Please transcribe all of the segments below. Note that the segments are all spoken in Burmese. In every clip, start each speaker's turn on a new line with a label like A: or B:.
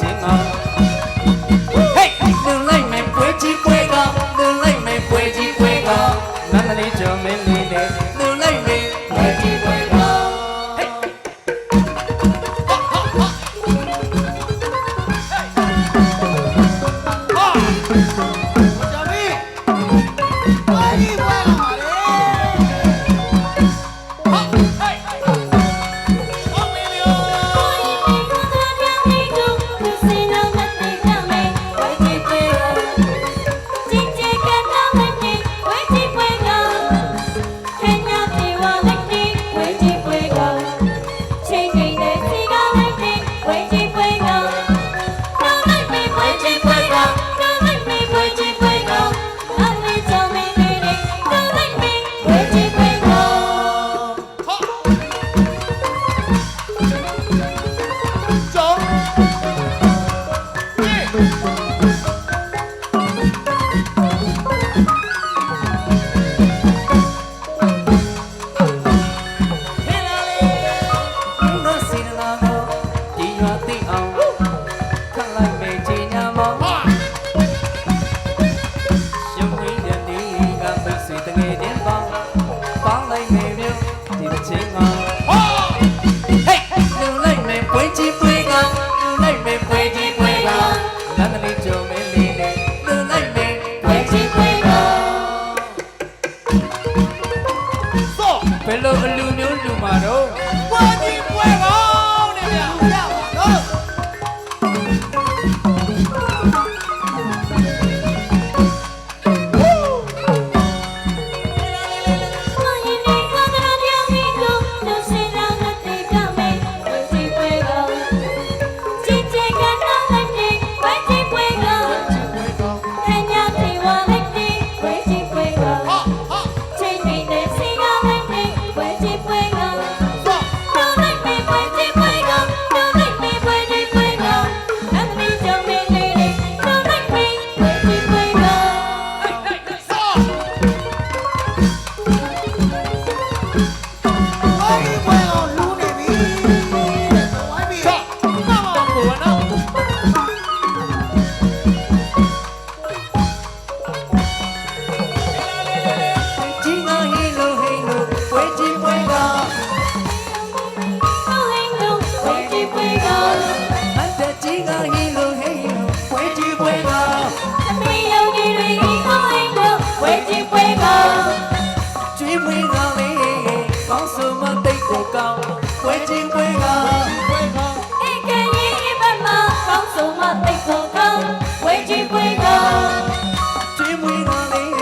A: ချင်းငါ Thank you. Belok elu ni elu. ချင်းပွဲကဧကံကြီး
B: ဘက်
A: မှာကောင်းဆုံးမ
C: သိဆုံးကောင်းဝဲချ
A: င်းပွဲကကျွေး
C: မွေးက
A: လေး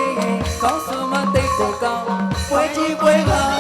A: ကောင်း
C: ဆုံးမ
A: သိဆုံးကောင်းပွဲ
C: ချင်းပွဲ
B: က